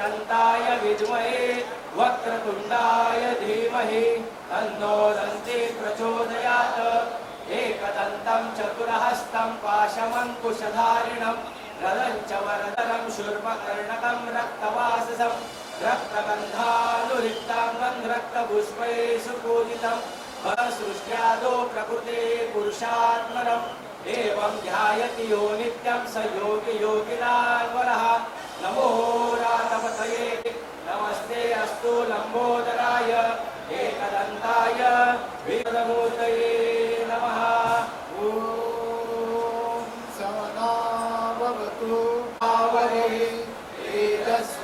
धन्वन्तरन्ताय विद्महे वक्रतुण्डाय धीमहि तन्नो दन्ते प्रचोदयात् एकदन्तं चतुरहस्तं पाशमङ्कुशधारिणं रदं च वरदरं शूर्पकर्णकं रक्तवाससं रक्तगन्धानुरिक्ताङ्गं रक्तपुष्पैः सुपूजितं सृष्ट्यादो प्रकृते पुरुषात्मनम् एवं ध्यायति यो नित्यं स योगियोगिना अनन्ताय वेदमूर्तये नमः ॐ समना भवतु आवरे तेजस्विनावधीतमस्तु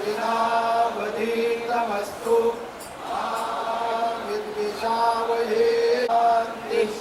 विद्विषावये शान्तिः